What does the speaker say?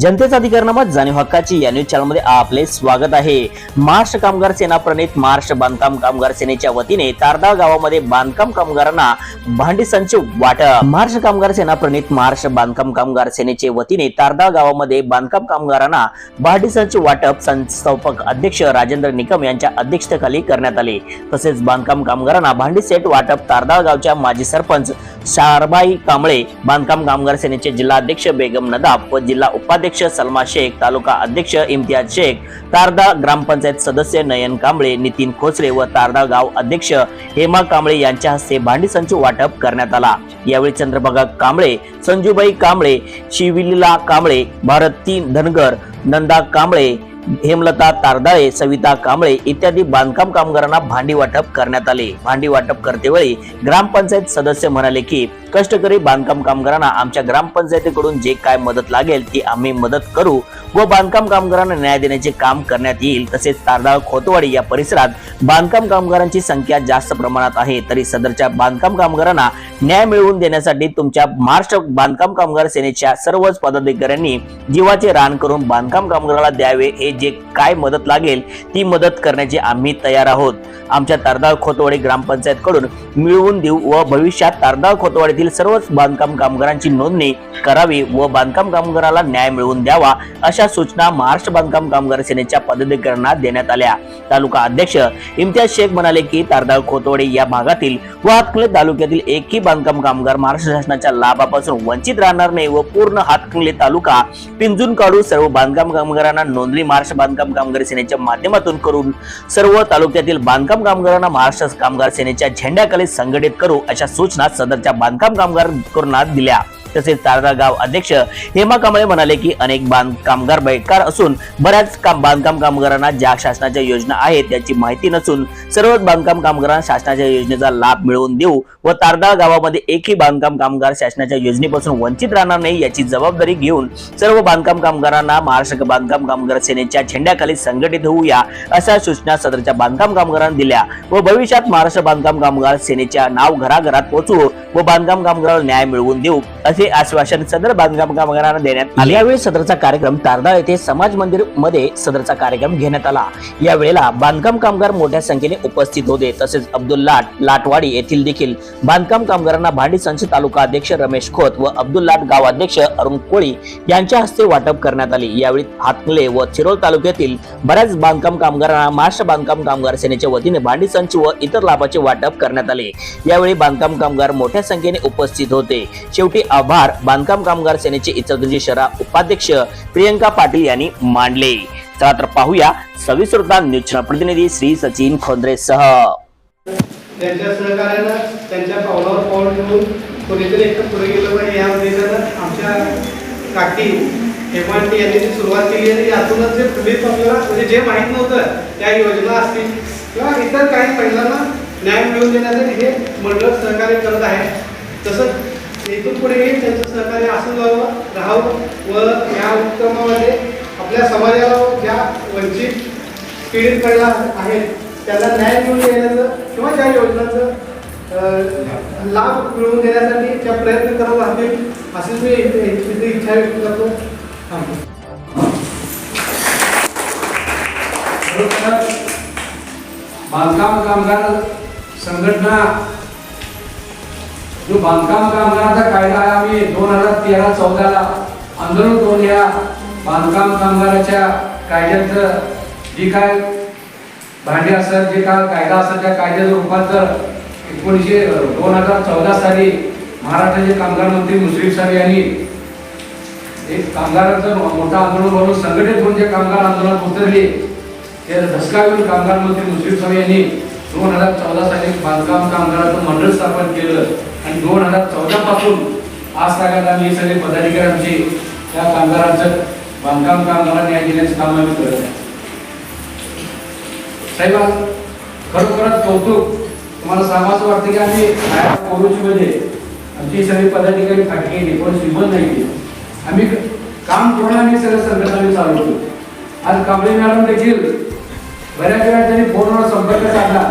जनतेचा अधिकारनामा जाणीव हक्काची या न्यूज चॅनलमध्ये आपले स्वागत आहे. महाराष्ट्र कामगार सेना प्रणित महाराष्ट्र बांधकाम कामगार सेनेच्या वतीने तारदाळ गावामध्ये बांधकाम कामगारांना भांडी संच वाटप. महाराष्ट्र कामगार सेना प्रणित महाराष्ट्र बांधकाम कामगार सेनेचे वतीने तारदाळ गावामध्ये बांधकाम कामगारांना भांडी संच वाटप संस्थापक अध्यक्ष राजेंद्र निकम यांच्या अध्यक्षतेखाली करण्यात आले. तसेच बांधकाम कामगारांना भांडी सेट वाटप तारदाळ गावच्या माजी सरपंच शारबाई कांबळे बांधकाम कामगार सेनेचे जिल्हाध्यक्ष बेगम नदाब व जिल्हा उपाध्यक्ष सलमा शेख तालुका अध्यक्ष इम्तियाज शेख तारदा ग्रामपंचायत सदस्य नयन कांबळे नितीन खोसरे व तारदा गाव अध्यक्ष हेमा कांबळे यांच्या हस्ते भांडी संच वाटप करण्यात आला. यावेळी चंद्रभागा कांबळे संजूबाई कांबळे शिविलीला कांबळे भारती धनगर नंदा कांबळे हेमलता तारदाळे सविता कांबळे इत्यादी बांधकाम कामगारांना भांडी वाटप करण्यात आले. भांडी वाटप करतेवेळी ग्रामपंचायत सदस्य म्हणाले की कष्टकरी बांधकाम कामगारांना आमच्या ग्रामपंचायतीकडून जे काय मदत लागेल ती आम्ही मदत करू व बांधकाम कामगारांना न्याय देण्याचे काम करण्यात येईल. तसेच तारदाळ खोतवाडी या परिसरात बांधकाम कामगारांची संख्या जास्त प्रमाणात आहे. तरी सदरच्या बांधकाम कामगारांना न्याय मिळवून देण्यासाठी तुमच्या महाराष्ट्र बांधकाम कामगार सेनेच्या सर्वच पदाधिकाऱ्यांनी जीवाचे रान करून बांधकाम कामगाराला द्यावे हे जे काय मदत लागेल ती मदत करण्याची आम्ही तयार आहोत. आमच्या तारदाळ खोतवाडी ग्रामपंचायत कडून मिळवून देऊ व भविष्यात तारदाळ खोतवाडीतील सर्वच बांधकाम कामगारांची नोंदणी करावी व बांधकाम कामगाराला न्याय मिळवून द्यावा अशा सूचना महाराष्ट्र बांधकाम कामगार सेनेच्या पदाधिकाऱ्यांना देण्यात आल्या. तालुका अध्यक्ष इम्तियाज शेख म्हणाले की तारदाळ खोतवाडे या भागातील व हातकणंगले तालुक्यातील एकही बांधकाम कामगार महाराष्ट्र शासनाच्या लाभापासून वंचित राहणार नाही व पूर्ण हातकणंगले तालुका पिंजून काढून सर्व बांधकाम कामगारांना नोंदणी महाराष्ट्र बांधकाम कामगार सेनेच्या माध्यमातून करून सर्व तालुक्यातील बांधकाम कामगारांना महाराष्ट्र कामगार सेनेच्या झेंड्याखाली संघटित करू अशा सूचना सदरच्या बांधकाम कामगारांना दिल्या. तसेच तारदा गाव अध्यक्ष हेमा कांबळे म्हणाले की अनेक बांध कामगार बेकार असून बऱ्याच काम बांधकाम कामगारांना ज्या शासनाच्या योजना आहेत त्याची माहिती नसून सर्वच बांधकाम कामगारांना शासनाच्या योजनेचा लाभ मिळवून देऊ व तारदाळ गावामध्ये एकही बांधकाम कामगार शासनाच्या योजनेपासून वंचित राहणार नाही याची जबाबदारी घेऊन सर्व बांधकाम कामगारांना महाराष्ट्र बांधकाम कामगार सेनेच्या झेंड्याखाली संघटित होऊया अशा सूचना सदरच्या बांधकाम कामगारांना दिल्या व भविष्यात महाराष्ट्र बांधकाम कामगार सेनेच्या नाव घराघरात पोहोचवू व बांधकाम कामगारांना न्याय मिळवून देऊ असे आश्वासन सदर बांधकाम कामगारांना देण्यात आले. यावेळी सदरचा कार्यक्रम तारदाळ येथे समाज मंदिरमध्ये सदरचा कार्यक्रम घेण्यात आला. यावेळेला बांधकाम कामगार मोठ्या संख्येने उपस्थित होते. तसेच अब्दुल लाट लाटवाडी येथील देखील बांधकाम कामगारांना भांडी संच तालुका अध्यक्ष रमेश खोत व अब्दुल लाट गाव अध्यक्ष अरुण कोळी यांच्या हस्ते वाटप करण्यात आले. यावेळी हातले व चिरोल तालुक्यातील बऱ्याच बांधकाम कामगारांना महाराष्ट्र बांधकाम कामगार सेनेच्या वतीने भांडी संच व इतर लाभाचे वाटप करण्यात आले. यावेळी बांधकाम कामगार मोठ्या मोठ्या संख्येने उपस्थित होते. शेवटी आभार बांधकाम कामगार सेनेचे इचलकरंजी शहरा उपाध्यक्ष प्रियंका पाटील यांनी मांडले. चला तर पाहूया सविस्तरता न्यूज प्रतिनिधी श्री सचिन खोंद्रे सह. त्यांच्या सहकार्यानं त्यांच्या पावलावर पाऊल ठेवून कोणीतरी एकटं पुढे गेलं पाहिजे या उद्देशानं आमच्या काकी हेमांटी यांनी जी सुरुवात केली आहे यातूनच जे पुढे आपल्याला म्हणजे जे माहीत नव्हतं त्या योजना असतील किंवा इतर काही महिलांना न्याय मिळवून देण्यासाठी हे मंडळ सहकार्य करत आहे. तसंच इथून पुढेही त्यांचं सहकार्य असं जावं राहावं व या उपक्रमामध्ये आपल्या समाजाला ज्या वंचित पीडित पडला आहेत त्याला न्याय मिळवून देण्याचं किंवा ज्या योजनांचं लाभ मिळवून देण्यासाठी त्या प्रयत्न करत राहतील अशीच मी तिथे इच्छा व्यक्त करतो. थांबतो बांधकाम कामगार संघटना जो बांधकाम कामगारांचा कायदा आहे आम्ही दोन हजार तेरा चौदाला आंदोलन करून या बांधकाम कामगाराच्या कायद्याचं जी काय भांडी असत जे काय कायदा असत त्या कायद्याचं रूपांतर एकोणीसशे दोन हजार चौदा साली महाराष्ट्राचे कामगार मंत्री मुश्रीफ साहेब यांनी एक कामगारांचं मोठं आंदोलन करून संघटित होऊन जे कामगार आंदोलनात उतरले ते धसकावून कामगार मंत्री मुश्रीफ साहेब यांनी दोन हजार चौदा साली बांधकाम कामगाराचं मंडळ स्थापन केलं आणि दोन हजार चौदा पासून आज तागात आम्ही सगळे पदाधिकारी आमचे त्या कामगारांचं बांधकाम कामगारांना न्याय देण्याचं काम आम्ही करत आहे साहेब खरोखरच कौतुक तुम्हाला सांगायचं वाटतं की आम्ही कोरोचीमध्ये आमची सगळी पदाधिकारी फाटके गेली कोण श्रीमंत नाही आम्ही काम करून आम्ही सगळं संघटना चालवतो. आज कांबळे मॅडम देखील बऱ्याच वेळा त्यांनी फोनवर संपर्क साधला.